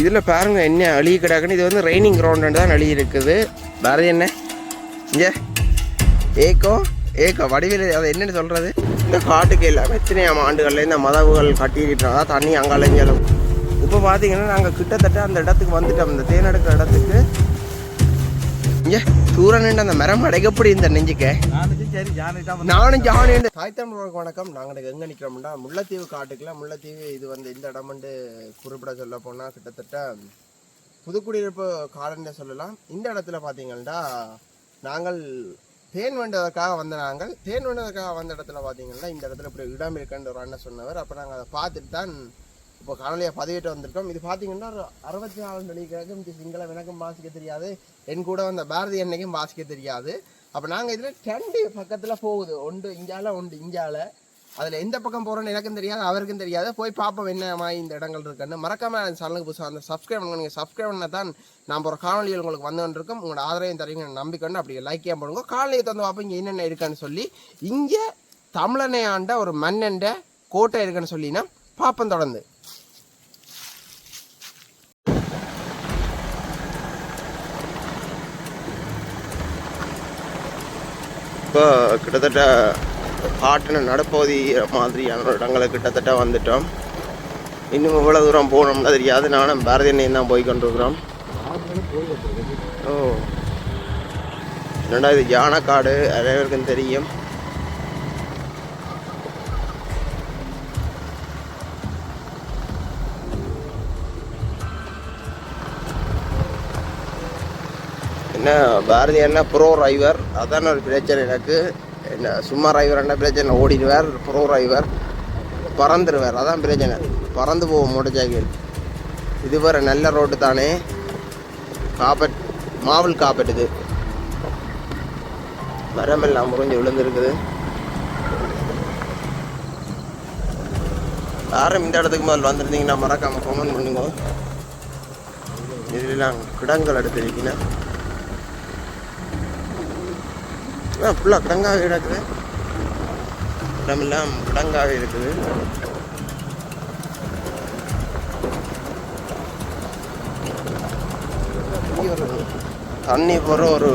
இதில் பாருங்க என்ன அழுகி கிடக்குன்னு. இது வந்து ரெய்னிங் கிரவுண்டு தான் அழுகி இருக்குது. வேறு என்ன? இங்கே. ஏக்கோ ஏக்கோ வடிவில் அது என்னன்னு சொல்கிறது இந்த காட்டுக்கு எல்லாம் எத்தனையாம் ஆண்டுகளில் இந்த மதவுகள் கட்டிக்கிட்டாங்க தண்ணி அங்காலஞ்சாலும் இப்போ பார்த்தீங்கன்னா நாங்கள் கிட்டத்தட்ட அந்த இடத்துக்கு வந்துட்டோம். இந்த தேனெடுக்கிற இடத்துக்கு. இங்கே. சூரன் அந்த மரம் அடைக்கப்படி இந்த நெஞ்சுக்க. நானும் ஜானி தாய் தமிழர்களுக்கு வணக்கம். நாங்கள் எங்கே நிற்கிறோம்னா முல்லைத்தீவு காட்டுக்குள்ள முல்லைத்தீவு இது வந்து இந்த இடம் வந்து குறிப்பிட சொல்ல போனால் கிட்டத்தட்ட புதுக்குடியிருப்பு காடுன்னு சொல்லலாம். இந்த இடத்துல பார்த்தீங்கன்னா நாங்கள் தேன் வேண்டதற்காக வந்த நாங்கள் தேன் வேண்டதற்காக வந்த இடத்துல பார்த்தீங்கன்னா இந்த இடத்துல இப்படி இடம் இருக்குன்னு ஒரு அண்ணன் சொன்னவர். அப்போ நாங்கள் அதை பார்த்துட்டு தான் இப்போ காணொலியை பதிவிட்டு வந்திருக்கோம். இது பார்த்தீங்கன்னா அறுபத்தி நாலு மணிக்காக இந்த சிங்களம் எனக்கும் வாசிக்க தெரியாது. என் கூட வந்த பாரதி அன்னைக்கும் வாசிக்க தெரியாது. அப்போ நாங்கள் இதில் ரெண்டு பக்கத்தில் போகுது. ஒன்று இஞ்சால ஒன்று இஞ்சால அதில் எந்த பக்கம் போகிறோன்னு எனக்கும் தெரியாது அவருக்கும் தெரியாது. போய் பார்ப்போம் என்ன மாதிரி இந்த இடங்கள் இருக்குன்னு. மறக்காமல் அந்த சேனலுக்கு புதுசாக அந்த சப்ஸ்கிரைப் பண்ணுங்க. நீங்கள் சப்ஸ்கிரைப் பண்ணால் தான் நான் ஒரு காணொலிகள் உங்களுக்கு வந்து உங்களோட ஆதரவையும் தருவீங்க நம்பிக்கொண்டு அப்படி லைக்கே பண்ணுங்க காணொலியை தந்து பார்ப்போம். இங்கே என்னென்ன இருக்குன்னு சொல்லி. இங்கே தமிழனை ஆண்ட ஒரு மண்ணெண்ட கோட்டை இருக்குன்னு சொல்லினா பார்ப்போம் தொடர்ந்து. இப்போ கிட்டத்தட்ட காட்டின நடப்பகுதி மாதிரியான இடங்களை கிட்டத்தட்ட வந்துட்டோம். இன்னும் எவ்வளோ தூரம் போகணும்னு தெரியாது. நானும் பாரதிய தான் போய் கொண்டிருக்கிறோம். ஓ. என்னடா இது? யானைக்காடு அனைவருக்கும் தெரியும். என்ன பாரதி அண்ணா ப்ரோ ட்ரைவர் அதான் ஒரு பிரச்சனை எனக்கு. என்ன சும்மா டிரைவர் என்ன பிரச்சனை ஓடிடுவார் ப்ரோ ட்ரைவர் பறந்துடுவார் அதான் பிரச்சனை. பறந்து போவோம் மோட்டர் சைக்கிள் இது வேறு நல்ல ரோடு தானே. காப்பட் மாவல் காப்பட் இது மரமெல்லாம் முறிஞ்சு விழுந்துருக்குது. யாரும் இந்த இடத்துக்கு முதல்ல வந்திருந்தீங்கன்னா மறக்காமல் கமெண்ட் பண்ணுங்க. இதெல்லாம் கிடங்கள் எடுத்திருக்கீங்கன்னா ஃபுல்லாக கிடங்காக கிடக்குது. இடமெல்லாம் கிடங்காக இருக்குது. ஒரு தண்ணி போகிற ஒரு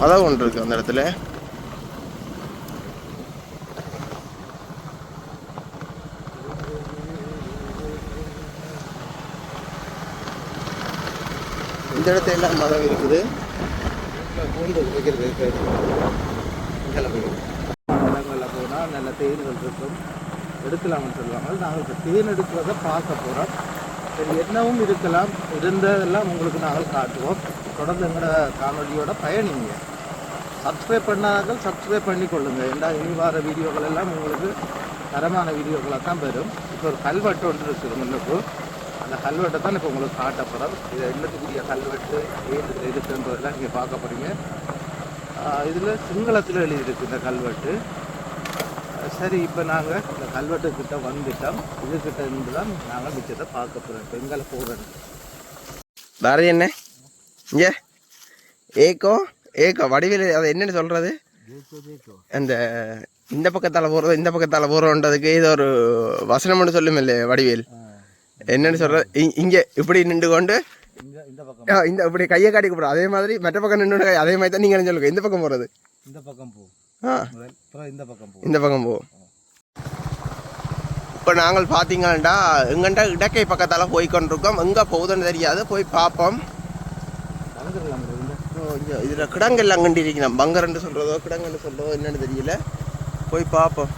மதம் ஒன்று இருக்குது அந்த இடத்துல. இந்த இடத்துல எல்லாம் மதம் இருக்குது. கோயில் வைக்கிறது போனால் நல்ல தேன்கள் இருக்கும் எடுக்கலாம்னு சொல்லுவாங்க நாங்கள் இப்போ தேன் எடுக்கிறத பார்க்க போகிறோம் சரி என்னவும் இருக்கலாம் இருந்ததெல்லாம் உங்களுக்கு நாங்கள் காட்டுவோம் தொடர்ந்து எங்களோட காணொலியோட பயணிங்க சப்ஸ்கிரைப் பண்ணார்கள் சப்ஸ்கிரைப் பண்ணி கொள்ளுங்கள் ஏன்னா இனி வார வீடியோக்கள் எல்லாம் உங்களுக்கு தரமான வீடியோக்களாக தான் வரும் இப்போ ஒரு கல்வெட்டு ஒன்று இருக்குது முன்னுக்கு அந்த கல்வெட்டை தான் இப்போ உங்களுக்கு காட்ட போகிறோம் இது என்னத்துக்குரிய கல்வெட்டு ஏது இருக்குன்றதெல்லாம் நீங்கள் பார்க்க போகிறீங்க இதில் சிங்களத்தில் எழுதியிருக்கு இந்த கல்வெட்டு. சரி இப்போ நாங்கள் இந்த கல்வெட்டு கிட்ட வந்துட்டோம். இதுகிட்ட இருந்து தான் நாங்கள் மிச்சத்தை பார்க்க போகிறோம் இப்போ எங்களை போகிறோம் பாரதி என்ன இங்கே. ஏக்கோ ஏக்கோ வடிவில் அது என்னன்னு சொல்கிறது அந்த இந்த பக்கத்தால் போகிறோம் இந்த பக்கத்தால் போகிறோன்றதுக்கு இது ஒரு வசனம்னு சொல்லும் இல்லை வடிவேல் என்னன்னு சொல்கிறது இங்கே இப்படி நின்று கொண்டு இந்த இப்படி கையை காட்டி கூப்பிடும் அதே மாதிரி மற்ற பக்கம் நின்று அதே மாதிரி தான் நீங்கள் சொல்லுங்க. இந்த பக்கம் போகிறது இந்த பக்கம் போ. இந்த பக்கம் போ. இந்த பக்கம் போவோம் இப்போ நாங்கள் பார்த்தீங்கன்னா எங்கண்டா இடக்கை பக்கத்தால் போய் கொண்டிருக்கோம். எங்கே போகுதுன்னு தெரியாது. போய் பார்ப்போம் இதில் கிடங்கெல்லாம் கண்டு இருக்கணும் பங்கரன்னு சொல்கிறதோ கிடங்குன்னு சொல்கிறதோ என்னன்னு தெரியல. போய் பார்ப்போம்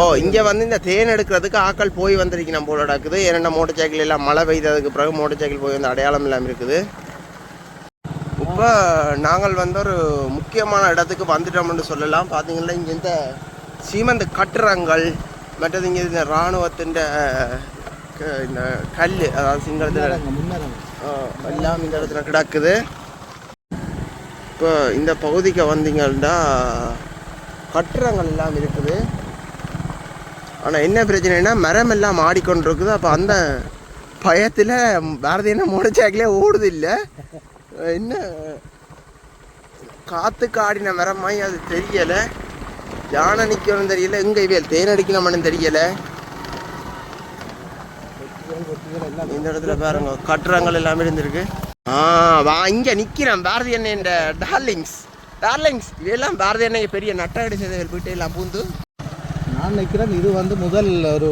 ஓ இங்கே வந்து இந்த தேன் எடுக்கிறதுக்கு ஆட்கள் போய் வந்திருக்கணும் போல நடக்குது. இரண்டு மோட்டர் சைக்கிள் எல்லாம் மழை பெய்ததுக்கு பிறகு மோட்டர் சைக்கிள் போய் வந்து அடையாளம் இல்லாமல் இருக்குது. இப்போ நாங்கள் வந்து ஒரு முக்கியமான இடத்துக்கு வந்துட்டோம்னு சொல்லலாம். பார்த்தீங்கன்னா இங்கே இந்த சீமந்த கட்டுரங்கள் மற்றது இங்கே இந்த இராணுவத்தின் இந்த கல் அதாவது சிங்களத்தில் எல்லாம் இந்த இடத்துல கிடக்குது. இப்போ இந்த பகுதிக்கு வந்தீங்கன்னா கட்டுரங்கள் எல்லாம் இருக்குது. ஆனால் என்ன பிரச்சனைனா மரம் எல்லாம் ஆடிக்கொண்டிருக்குது. அப்போ அந்த பயத்தில் பாரதி என்ன முடிச்சாக்கிலே ஓடுது இல்லை என்ன? காற்றுக்கு ஆடின மாதிரி அது தெரியலை. யானை நிற்கணும் தெரியல. எங்கே இவையல் தேன் அடிக்கணும்னு தெரியலை. இந்த இடத்துல பாருங்க கட்டுறங்கள் எல்லாமே இருந்திருக்கு. ஆ வா இங்கே நிற்கிறேன் பாரதி அண்ணன் டார்லிங்ஸ் டார்லிங்ஸ் இதெல்லாம் பாரதி அண்ணன் பெரிய நட்டாடி செய்தவர்கள் போயிட்டு எல்லாம் பூந்து நான் நினைக்கிறேன் இது வந்து முதல் ஒரு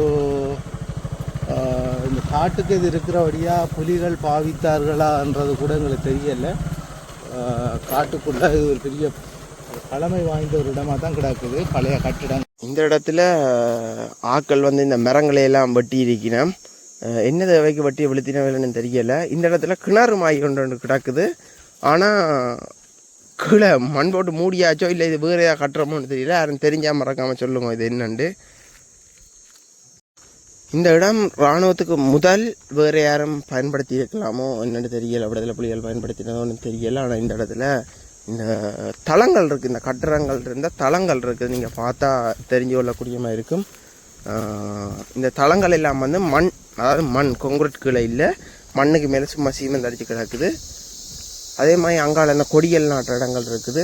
இந்த காட்டுக்கு இது இருக்கிறபடியாக புலிகள் பாவித்தார்களான்றது கூட எங்களுக்கு தெரியலை. காட்டுக்குள்ளே காட்டுக்குள்ள இது ஒரு பெரிய பழமை வாய்ந்த ஒரு இடமா தான் கிடக்குது. பழைய கட்டிடம். இந்த இடத்துல ஆக்கள் வந்து இந்த மரங்களை எல்லாம் வெட்டி இருக்கணும் என்ன தேவைக்கு வட்டி வெளுத்தினவேன்னு தெரியல. இந்த இடத்துல கிணறு மாய் கொண்டு ஒன்று கிடக்குது. ஆனால் கீழே மண் போட்டு மூடியாச்சோ இல்லை இது வேறு ஏதாவது கட்டுறோமோன்னு தெரியல. யாரும் தெரிஞ்சால் மறக்காமல் சொல்லுங்க இது என்னண்டு. இந்த இடம் இராணுவத்துக்கு முதல் வேறு யாரும் பயன்படுத்தி இருக்கலாமோ என்னென்னு தெரியல. விடுதலை புலிகள் பயன்படுத்தினதோன்னு தெரியல. ஆனால் இந்த இடத்துல இந்த தளங்கள் இருக்குது இந்த கட்டடங்கள் இருந்த தளங்கள் இருக்குது நீங்கள் பார்த்தா தெரிஞ்சு கொள்ளக்கூடிய மாதிரி இருக்கும் இந்த தளங்கள் எல்லாம் வந்து மண் அதாவது மண் கொங்குரட் கீழே இல்லை. மண்ணுக்கு மேலே சும்மா சீமெண்ட் அடிச்சு கிடக்குது. அதே மாதிரி அங்கால இந்த கொடிகள் நாட்டுற இடங்கள் இருக்குது.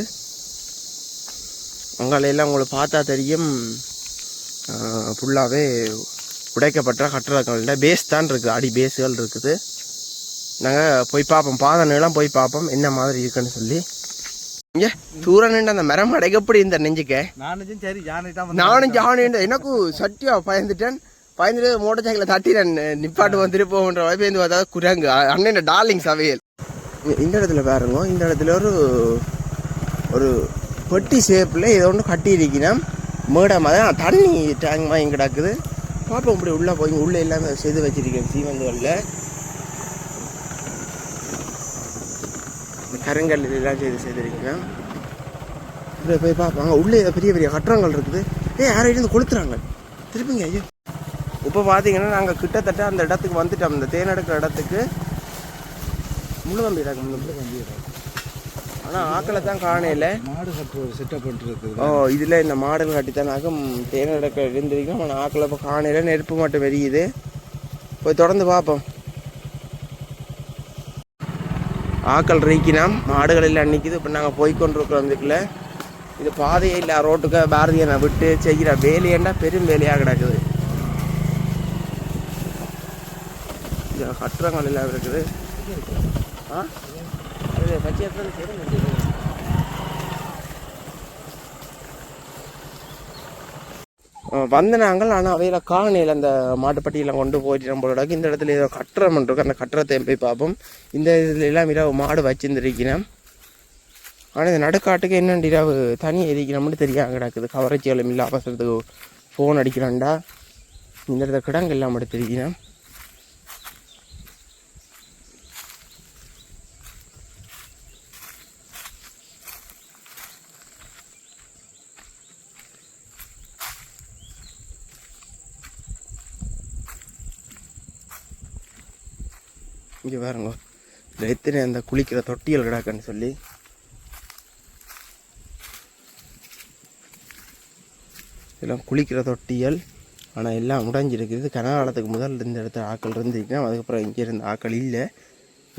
அங்கால எல்லாம் உங்களுக்கு பார்த்தா தெரியும். ஃபுல்லாகவே உடைக்கப்பட்ட கட்டடங்கள்ல பேஸ் தான் இருக்குது அடி பேஸுகள் இருக்குது. நாங்கள் போய் பார்ப்போம். பாதை நீளம் போய் பார்ப்போம். என்ன மாதிரி இருக்குன்னு சொல்லி. இங்கே தூரன் அந்த மரம் அடைக்கப்படி இந்த நெஞ்சுக்க? நானும் ஜானேன் எனக்கும் சட்டியா பயந்துட்டேன். பயந்துட்டு மோட்டர் சைக்கிளை தட்டினேன் நிப்பாட்டு வந்துட்டு போகின்ற பயந்து பார்த்தா குரங்கு. அண்ணன் டார்லிங் சமையல் இந்த இடத்துல பாருங்க. இந்த இடத்துல ஒரு ஒரு பெட்டி ஷேப்பில் ஏதோ ஒன்று கட்டி இருக்கணும் மேடை தண்ணி டேங்க் மாதிரி கிடக்குது. பார்ப்போம் இப்படி உள்ளே போய் உள்ளே எல்லாமே செய்து வச்சிருக்கேன் சீமந்துகளில் இந்த கருங்கல் எல்லாம் செய்து செய்திருக்கேன் இப்படி போய் பார்ப்பாங்க உள்ளே பெரிய பெரிய கட்டுறங்கள் இருக்குது. ஏ யாரும் இருந்து கொளுத்துறாங்க. திருப்பிங்க ஐயோ. இப்போ பார்த்தீங்கன்னா நாங்கள் கிட்டத்தட்ட அந்த இடத்துக்கு வந்துட்டோம். இந்த தேன் எடுக்கிற இடத்துக்கு முழுவம்பி இடம் முழுவம்பி ஆனால் ஆக்களை தான் காணையில் மாடு கட்டுற செட்டப் இருக்குது. ஓ இதில் இந்த மாடல் கட்டித்தானாக்கும் தேன் எடுக்க இருந்திருக்கோம் ஆனால் ஆக்களை இப்போ காணையில் நெருப்பு மட்டும் வெறியுது போய் தொடர்ந்து பார்ப்போம். ஆக்கள் ரீக்கினாம் மாடுகள் எல்லாம் நிற்கிது இப்போ நாங்கள் போய்கொண்டிருக்கிறோம் இதுக்குள்ள இது பாதையே இல்லை. ரோட்டுக்கு பாரதியை நான் விட்டு செய்கிற வேலையேண்டா பெரும் வேலையாக கிடக்குது. கட்டுறங்கள் எல்லாம் இருக்குது. ஆ? பச்சை இடத்துல சரி ஆனால் அவையில் காலனியில் அந்த மாட்டுப்பட்டியெல்லாம் கொண்டு போயிட்டு நம்மளோட இந்த இடத்துல ஏதோ கட்டுறம் இருக்கு. அந்த கட்டுறத்தை போய் பார்ப்போம். இந்த இதில் எல்லாம் இரவு மாடு வச்சுருந்துருக்கிறேன் ஆனால் இந்த நடுக்காட்டுக்கு என்னென்னு இரவு தனி எரிக்கிறோம்னு தெரியாம கிடக்குது. கவரச்சிகளும் இல்லை அவசரத்துக்கு ஃபோன் அடிக்கிறான்டா. இந்த இடத்துல கிடங்கு இல்லாமல் தெரிக்கிறேன் இங்கே பாருங்க. இதில் எத்தனை அந்த குளிக்கிற தொட்டியல் கிடாக்குன்னு சொல்லி. இதெல்லாம் குளிக்கிற தொட்டியல் ஆனால் எல்லாம் உடைஞ்சிருக்குது. கனகாலத்துக்கு முதல் இந்த இடத்துல ஆக்கள் இருந்திருக்கிறேன் அதுக்கப்புறம் இங்கே இருந்த ஆக்கள் இல்லை.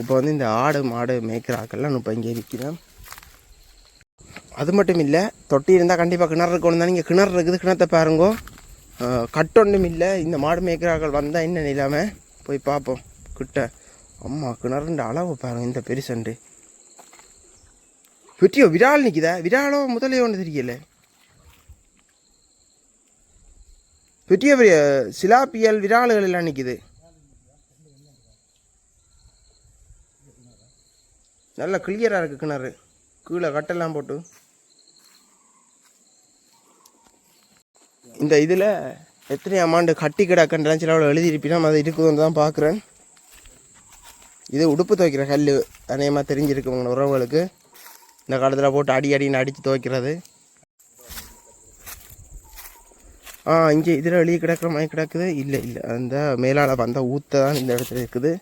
இப்போ வந்து இந்த ஆடு மாடு மேய்க்கிற ஆக்கள்லாம் இப்போ இங்கே இருக்கிறேன் அது மட்டும் இல்லை தொட்டி இருந்தால் கண்டிப்பாக கிணறு இருக்கணும் தான். இங்கே கிணறு இருக்குது. கிணத்தை பாருங்கோ. கட்டொன்றும் இல்லை. இந்த மாடு மேய்க்கிற ஆக்கள் வந்தால் என்ன நிலாமல் போய் பார்ப்போம். கிட்ட. அம்மா கிணறுன்ற அளவு பாருங்க இந்த பெருசண்டு பெட்டியோ விரால் நிற்குதா விராலோ முதலையோ ஒன்று தெரியல பெரிய பெரிய சிலாப்பியல் விராலுகள் எல்லாம் நிற்குது நல்லா கிளியராக இருக்குது கிணறு. கீழே கட்டெல்லாம் போட்டு. இந்த இதில் எத்தனை அமௌண்ட்டு கட்டி கிடக்கன்றலாம் சில எழுதியிருப்பினா அதை இருக்குதுன்னு தான் பார்க்குறேன் இது உடுப்பு துவைக்கிற கல் அநேகமாக தெரிஞ்சிருக்குங்க உறவுகளுக்கு. இந்த காலத்தில் போட்டு அடி அடின்னு அடித்து துவைக்கிறது. ஆ இங்கே இதில் வெளியே கிடக்கிற மாதிரி கிடக்குது. இல்லை இல்லை. அந்த மேலால் வந்த ஊத்த தான் இந்த இடத்துல இருக்குது.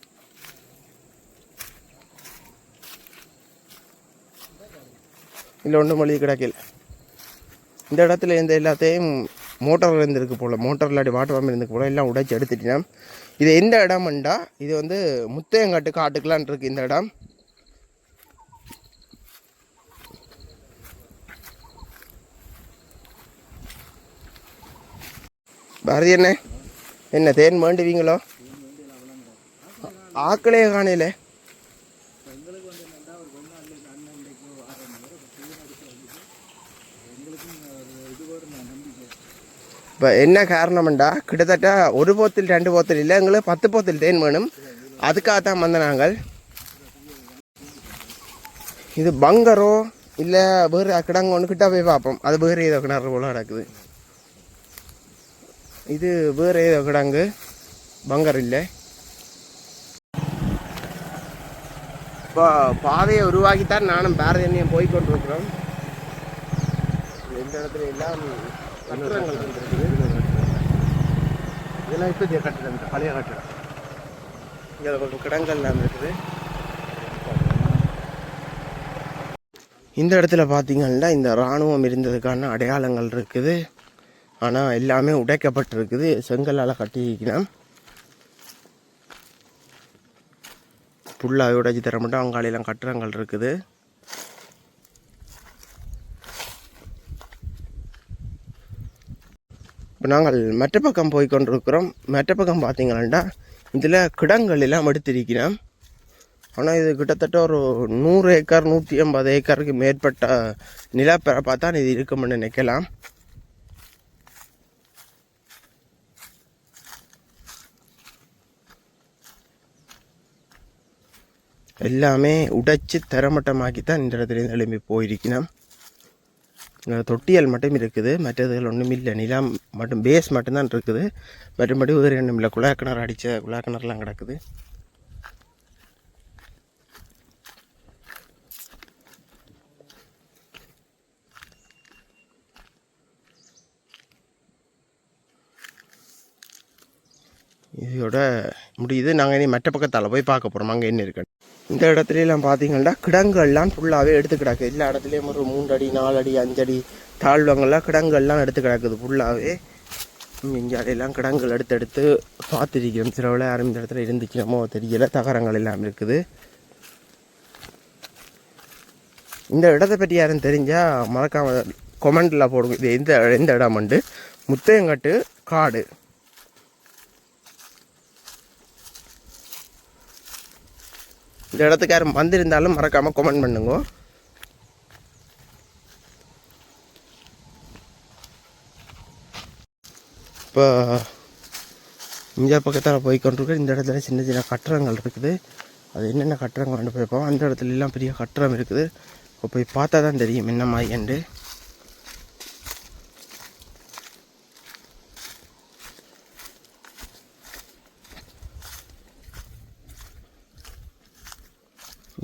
இல்லை ஒன்றும் வழி கிடக்கல. இந்த இடத்துல இந்த எல்லாத்தையும் மோட்டார் இருந்திருக்கு போல் மோட்டர் இல்லாட்டி வாட்டர் பம்ப் இருந்துக்கு போல் எல்லாம் உடைச்சி எடுத்துட்டீங்கன்னா இது எந்த இடம்ண்டா இது வந்து முத்தையங்காட்டு காட்டுக்கலான் இருக்குது இந்த இடம். பாரதி என்ன என்ன தேன் வேண்டுவீங்களோ? ஆக்களே காணையில இப்போ என்ன காரணம்டா கிட்டத்தட்ட ஒரு போத்தில் ரெண்டு போத்தில் இல்லை எங்களுக்கு பத்து போத்தில் தேன் வேணும் அதுக்காகத்தான் வந்த நாங்கள் இது பங்கரோ இல்லை வேறு கிடங்க ஒன்று கிட்ட போய் பார்ப்போம் அது வேறு ஏதோ கிணறு போல நடக்குது இது வேறு ஏதோ கிடங்கு பங்கர் இல்லை இப்போ பாதையை உருவாக்கித்தான் நானும் பாரதியனையும் போய் கொண்டிருக்கிறோம் எந்த இடத்துல எல்லாம் கட்டிடங்கள் இதெல்லாம் இப்போ கட்டிடம் பழைய கட்டிடம். இங்கே கொஞ்சம் கிடங்கள்லாம் இருக்குது. இந்த இடத்துல பார்த்தீங்கன்னா இந்த இராணுவம் இருந்ததுக்கான அடையாளங்கள் இருக்குது. ஆனால் எல்லாமே உடைக்கப்பட்டிருக்குது. செங்கலால் கட்டியிருக்கணும் புல்லாக உடைச்சி தர மட்டும் அங்காளியெல்லாம் கட்டுறங்கள் இருக்குது. இப்போ நாங்கள் மற்ற பக்கம் போய் கொண்டிருக்கிறோம். மற்ற பக்கம் பார்த்தீங்கன்னா இதில் கிடங்கள் எல்லாம் எடுத்திருக்கிறோம் ஆனால் இது கிட்டத்தட்ட ஒரு நூறு ஏக்கர் நூற்றி ஐம்பது ஏக்கருக்கு மேற்பட்ட நிலப்பரப்பாக தான் இது இருக்கும்னு நினைக்கலாம். எல்லாமே உடைச்சி தரமட்டமாக்கி தான் இந்த இடத்துல எழும்பி போயிருக்கணும் தொட்டியல் மட்டும் இருக்குது. மற்றதுகள் ஒன்றும் இல்லை. நிலம் மட்டும் பேஸ் மட்டும்தான் இருக்குது. மற்றபடி வேறு ஒன்றும் இல்லை குழா கிணறு அடித்த குழா கிணறுலாம் கிடக்குது. இதோட முடியுது. நாங்கள் இனி மற்ற பக்கத்தால் போய் பார்க்க போகிறோம் அங்கே என்ன இருக்கு இந்த இடத்துலலாம் பார்த்தீங்கன்னா கிடங்கள்லாம் ஃபுல்லாகவே எடுத்து கிடக்கு. எல்லா இடத்துலையும் ஒரு மூன்று அடி நாலு அடி அஞ்சடி தாழ்வங்கள்லாம் கிடங்கள்லாம் எடுத்து கிடக்குது ஃபுல்லாகவே இங்கே அடையெல்லாம் கிடங்கள் எடுத்து எடுத்து பார்த்துருக்கிறோம். சிலவில் யாரும் இந்த இடத்துல இருந்துக்கிறோமோ தெரியல. தகரங்கள் எல்லாம் இருக்குது. இந்த இடத்தை பற்றி யாரும் தெரிஞ்சால் மறக்காமல் கொமெண்டில் போடுங்க. இது எந்த எந்த இடம்ண்டு முத்தையங்காட்டு காடு. இந்த இடத்துக்கு யாரும் வந்திருந்தாலும் மறக்காமல் கமெண்ட் பண்ணுங்க. இப்போ இந்தியா பக்கத்தில் போய் கொண்டிருக்க இந்த இடத்துல சின்ன சின்ன கட்டடங்கள் இருக்குது. அது என்னென்ன கட்டடங்கள் போய் போய்ப்போம் அந்த இடத்துலலாம் பெரிய கட்டடம் இருக்குது. இப்போ போய் பார்த்தா தான் தெரியும் என்ன மாதிரி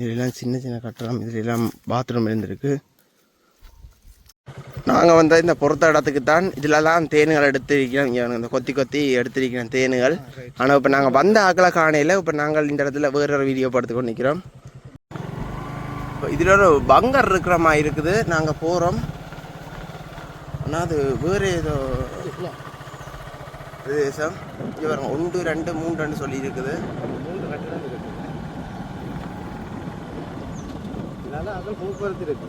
இதுலாம் சின்ன சின்ன கட்டடம் இதுலாம் பாத்ரூம் இருந்திருக்கு. நாங்கள் வந்த இந்த பொறுத்த இடத்துக்கு தான் இதிலலாம் தேனுகள் எடுத்திருக்கிறோம். இங்கே இந்த கொத்தி கொத்தி எடுத்திருக்கிறோம் தேனுகள். ஆனால் இப்போ நாங்கள் வந்த அகல காணையில் இப்போ நாங்கள் இந்த இடத்துல வேற ஒரு வீடியோ படுத்துக்கொண்டு நிற்கிறோம் இப்போ இதில் ஒரு பங்கர் இருக்கிற மாதிரி இருக்குது. நாங்கள் போகிறோம் ஆனால் அது வேறு ஏதோ பிரதேசம். இங்கே ஒன்று ரெண்டு மூன்றுன்னு சொல்லி இருக்குது இதனால அங்கே போக்குவரத்து இருக்கு.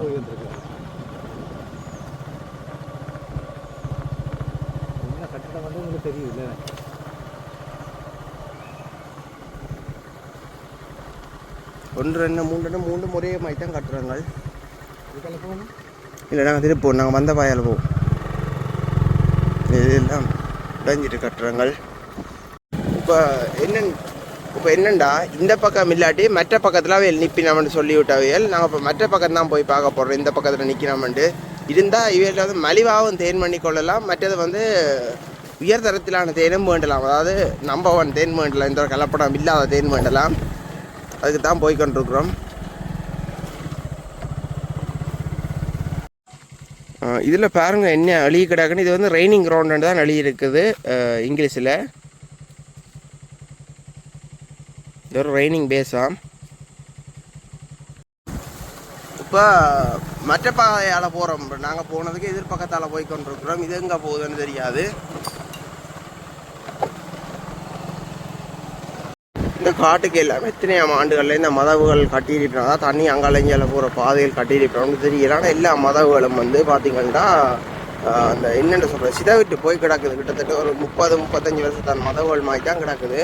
போயிட்டு இருக்கு என்ன கட்டிடம் வந்து உங்களுக்கு தெரியும் இல்லை ஒன்று ரெண்டு மூணு ரெண்டு மூணு ஒரே மாதிரி தான் கட்டுறாங்க இல்லை நாங்கள் திருப்போம் நாங்கள் வந்த பாயால் போவோம். இதெல்லாம் உடைஞ்சிட்டு கட்டுறாங்க இப்போ என்ன இப்போ என்னென்னா இந்த பக்கம் இல்லாட்டி மற்ற பக்கத்தில் அவையல் நிற்பினாமன்னு சொல்லி விட்டாவையல் நாங்கள் இப்போ மற்ற பக்கம் தான் போய் பார்க்க போகிறோம் இந்த பக்கத்தில் நிற்கிறாமன்ட்டு இருந்தால் இவையில் வந்து மலிவாகவும் தேன் பண்ணி கொள்ளலாம். மற்றது வந்து உயர்தரத்திலான தேனும் வேண்டலாம். அதாவது நம்பர் ஒன் தேன் வேண்டலாம். இந்த ஒரு கலப்படம் இல்லாத தேன் வேண்டலாம். அதுக்கு தான் போய் கொண்டிருக்கிறோம். இதில் பாருங்கள் என்ன அழி கிடக்குன்னு. இது வந்து ரெய்னிங் கிரவுண்டு தான் அழி இருக்குது இங்கிலீஷில். இது ஒரு ரெய்னிங் பேஸாம் இப்போ மற்ற பாதையால் போகிறோம் நாங்கள் போனதுக்கு எதிர்பக்கத்தால் போய் கொண்டிருக்கிறோம். இது எங்கே போகுதுன்னு தெரியாது. இந்த காட்டுக்கு எல்லாம் எத்தனையாம் ஆண்டுகளில் இந்த மதவுகள் கட்டியிருப்பாங்க தண்ணி அங்காலஞ்சால போகிற பாதைகள் கட்டியிருப்பாங்கன்னு தெரியல ஆனால் எல்லா மதவுகளும் வந்து பார்த்திங்கன்னா அந்த என்னென்ன சொல்கிற சிதவிட்டு போய் கிடக்குது. கிட்டத்தட்ட ஒரு முப்பது முப்பத்தஞ்சு வருஷத்தான் மதவுகள் மாதிரி தான் கிடக்குது.